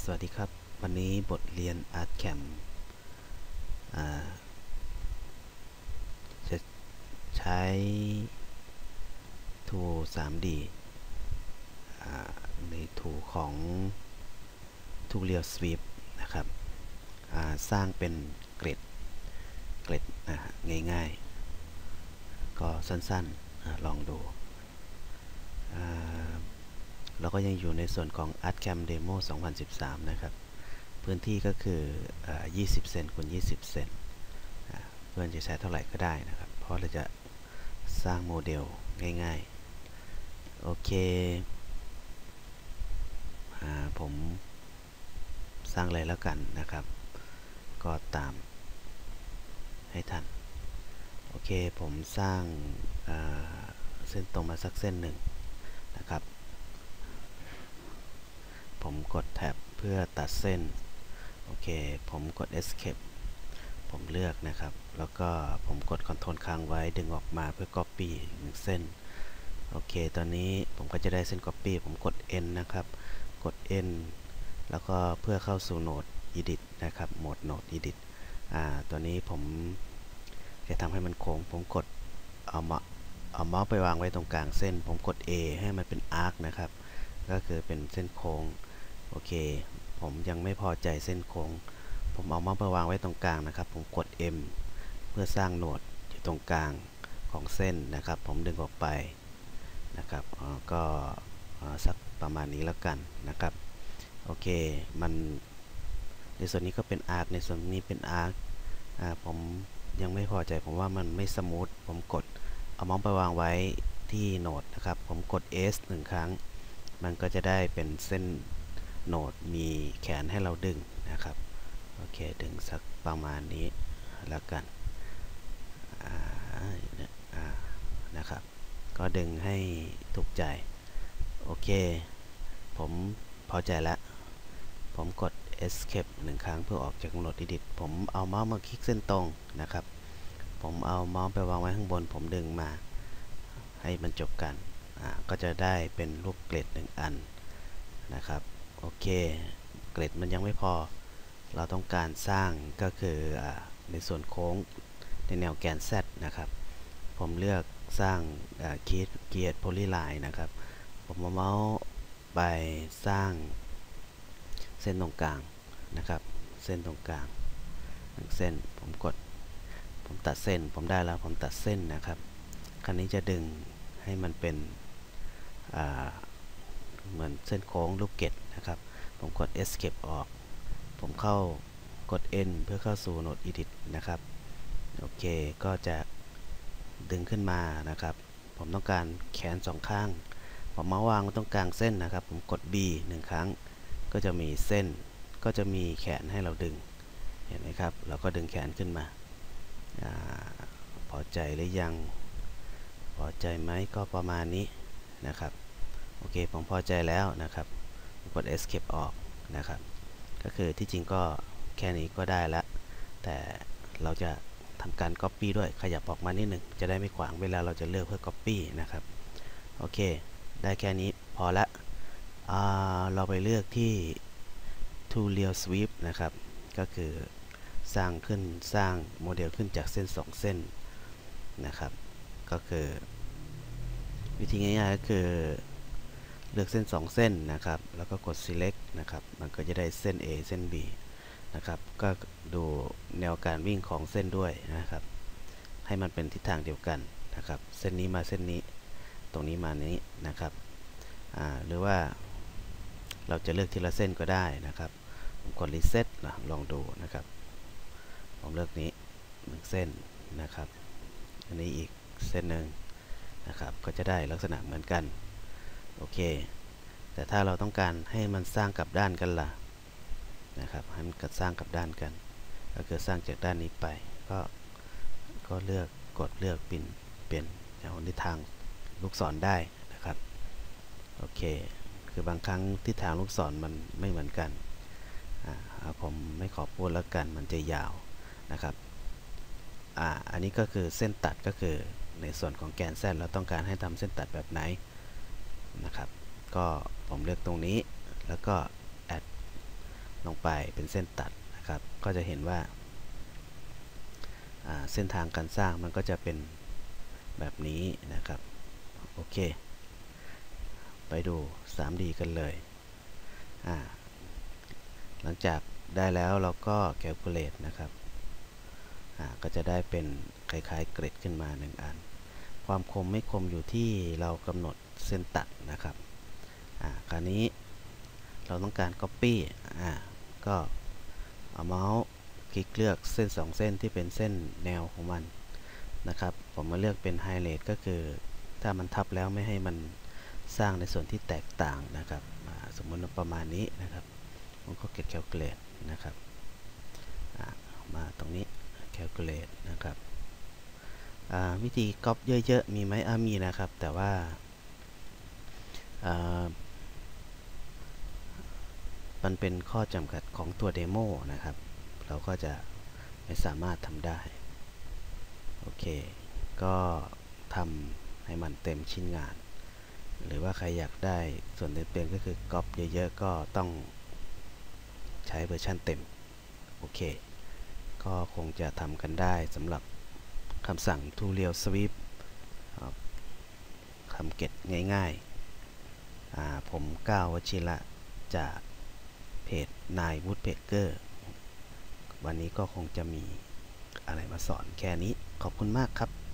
สวัสดีครับ วันนี้บทเรียน Art Cam อ่าจะใช้ Tool 3D อ่าใน Tool ของ Tool Real Sweep นะครับสร้างเป็นเกรด เกรดง่ายๆ ก็สั้นๆอลองดูอ่า เราก็ยังอยู่ในส่วนของ ArtCam Demo 2013 นะครับ พื้นที่ก็คืออ20 เซนคูณ20 เซนเพื่อนจะใช้เท่าไหร่ก็ได้นะครับ เพราะเราจะสร้างโมเดลง่ายๆ โอเคอผมสร้างอะไรแล้วกันนะครับ ก็ตามให้ทัน โอเค ผมสร้างเส้นตรงมาสักเส้นหนึ่งนะครับ ผมกดแท็บเพื่อตัดเส้น โอเค ผมกด escape ผมเลือกนะครับ แล้วก็ผมกด Ctrl ค้างไว้ดึงออกมาเพื่อ copy หนึ่งเส้น โอเค ตอนนี้ผมก็จะได้เส้น copy ผมกด N นะครับ กด N แล้วก็เพื่อเข้าสู่โหมด edit นะครับ โหมดโหมด edit อ่า ตัวนี้ผมจะทำให้มันโค้ง ผมกดเอามาเอาเมาส์ไปวางไว้ตรงกลางเส้น ผมกด A ให้มันเป็น arc นะครับ ก็คือเป็นเส้นโค้ง อเค ผมยังไม่พอใจเส้นโค้ง ผมเอาเมาส์ไปวางไว้ตรงกลางนะครับ ผมกด M เพื่อสร้างโหนดอยู่ตรงกลางของเส้นนะครับ ผมดึงออกไปนะครับก็สักประมาณนี้แล้วกันนะครับ โอเค มันในส่วนนี้ก็เป็นอาร์คในส่วนนี้เป็นอาร์คผมยังไม่พอใจผมว่ามันไม่สมูท ผมกดเอาเมาส์ไปวางไว้ที่โหนดนะครับ ผมกด S หนึ่งครั้ง มันก็จะได้เป็นเส้น โหนดมีแขนให้เราดึงนะครับโอเคดึงสักประมาณนี้แล้วกันนะครับ ก็ดึงให้ถูกใจ โอเค ผมพอใจแล้วผมกด escape หนึ่งครั้งเพื่อออกจากโหมด edit ผมเอาเมาส์มาคลิกเส้นตรงนะครับ ผมเอาเมาส์ไปวางไว้ข้างบน ผมดึงมาให้มันจบกัน ก็จะได้เป็นรูปเกล็ดหนึ่งอันนะครับ โอเค เกล็ดมันยังไม่พอ เราต้องการสร้างก็คืออในส่วนโค้งในแนวแกน Z นะครับ ผมเลือกสร้างคีดเกียร์โพลีไลน์นะครับ ผมเอาเมาส์ไปสร้างเส้นตรงกลางนะครับ เส้นตรงกลางหนึ่งเส้น ผมกด ผมตัดเส้น ผมได้แล้ว ผมตัดเส้นนะครับ คราวนี้จะดึงให้มันเป็น เหมือนเส้นโค้งลูกเกดนะครับ ผมกด escape ออก ผมเข้ากด N เพื่อเข้าสู่โหมด edit นะครับ โอเค ก็จะดึงขึ้นมานะครับ ผมต้องการแขนสองข้าง ผมมาวางตรงกลางเส้นนะครับ ผมกด B หนึ่งครั้ง ก็จะมีเส้น ก็จะมีแขนให้เราดึง เห็นไหมครับ เราก็ดึงแขนขึ้นมาอพอใจหรือยัง พอใจไหมก็ประมาณนี้นะครับ โอเค ผมพอใจแล้วนะครับกด escape ออกนะครับ ก็คือที่จริงก็แค่นี้ก็ได้ละ แต่เราจะทำการ Copy ด้วยขยับออกมานิดหนึ่งจะได้ไม่ขวางเวลาเราจะเลือกเพื่อ Copy นะครับ โอเค ได้แค่นี้พอละเราไปเลือกที่ Tool Real Sweep นะครับ ก็คือสร้างขึ้นสร้างโมเดลขึ้นจากเส้น 2 เส้นนะครับ ก็คือ วิธีง่ายๆก็คือ เลือกเส้น 2 เส้นนะครับ แล้วก็กด select นะครับ มันก็จะได้เส้น A เส้น B นะครับ ก็ดูแนวการวิ่งของเส้นด้วยนะครับ ให้มันเป็นทิศทางเดียวกันนะครับ เส้นนี้มาเส้นนี้ ตรงนี้มานี้นะครับ หรือว่าเราจะเลือกทีละเส้นก็ได้นะครับ ผมกด reset นะลองดูนะครับ ผมเลือกนี้หนึ่งเส้นนะครับ อันนี้อีกเส้นหนึ่งนะครับ ก็จะได้ลักษณะเหมือนกัน โอเค แต่ถ้าเราต้องการให้มันสร้างกับด้านกันล่ะนะครับให้มันสร้างกับด้านกันก็คือสร้างจากด้านนี้ไปก็ก็เลือกกดเลือกปิ่นเปลี่ยนอย่างทิศทางลูกศรได้นะครับโอเค คือบางครั้งทิศทางลูกศรมันไม่เหมือนกันผมไม่ขอพูดแล้วกันมันจะยาวนะครับอ่าอันนี้ก็คือเส้นตัดก็คือในส่วนของแกนแซเราต้องการให้ทำเส้นตัดแบบไหน นะครับ ก็ผมเลือกตรงนี้ แล้วก็ add ลงไปเป็นเส้นตัดนะครับ ก็จะเห็นว่าเส้นทางการสร้างมันก็จะเป็นแบบนี้นะครับ โอเค ไปดู 3D กันเลย หลังจากได้แล้วเราก็ calculate นะครับ ก็จะได้เป็นคล้ายๆเกรดขึ้นมาหนึ่งอัน ความคมไม่คมอยู่ที่เรากำหนด เส้นตัดนะครับคราวนี้เราต้องการ Copy อ่าก็เอาเมาส์คลิกเลือกเส้น 2 เส้นที่เป็นเส้นแนวของมันนะครับ ผมมาเลือกเป็น Highlight ก็คือ ถ้ามันทับแล้วไม่ให้มันสร้างในส่วนที่แตกต่างนะครับ สมมติประมาณนี้นะครับผมก็เก็บ Calculate นะครับมาตรงนี้ Calculate นะครับวิธีก๊อปเยอะๆ มีไหมอ่ามีนะครับ แต่ว่า มันเป็นข้อจำกัดของตัวเดโมนะครับ เราก็จะไม่สามารถทำได้ โอเค ก็ทำให้มันเต็มชิ้นงาน หรือว่าใครอยากได้ส่วนเต็มๆก็คือก๊อปเยอะๆ ก็ต้องใช้เวอร์ชันเต็ม โอเค ก็คงจะทำกันได้สำหรับคำสั่ง to real sweep คำเก็ตง่ายๆ ผมก้าววชิระจากเพจนายวูดเพเกอร์ วันนี้ก็คงจะมีอะไรมาสอนแค่นี้ขอบคุณมากครับ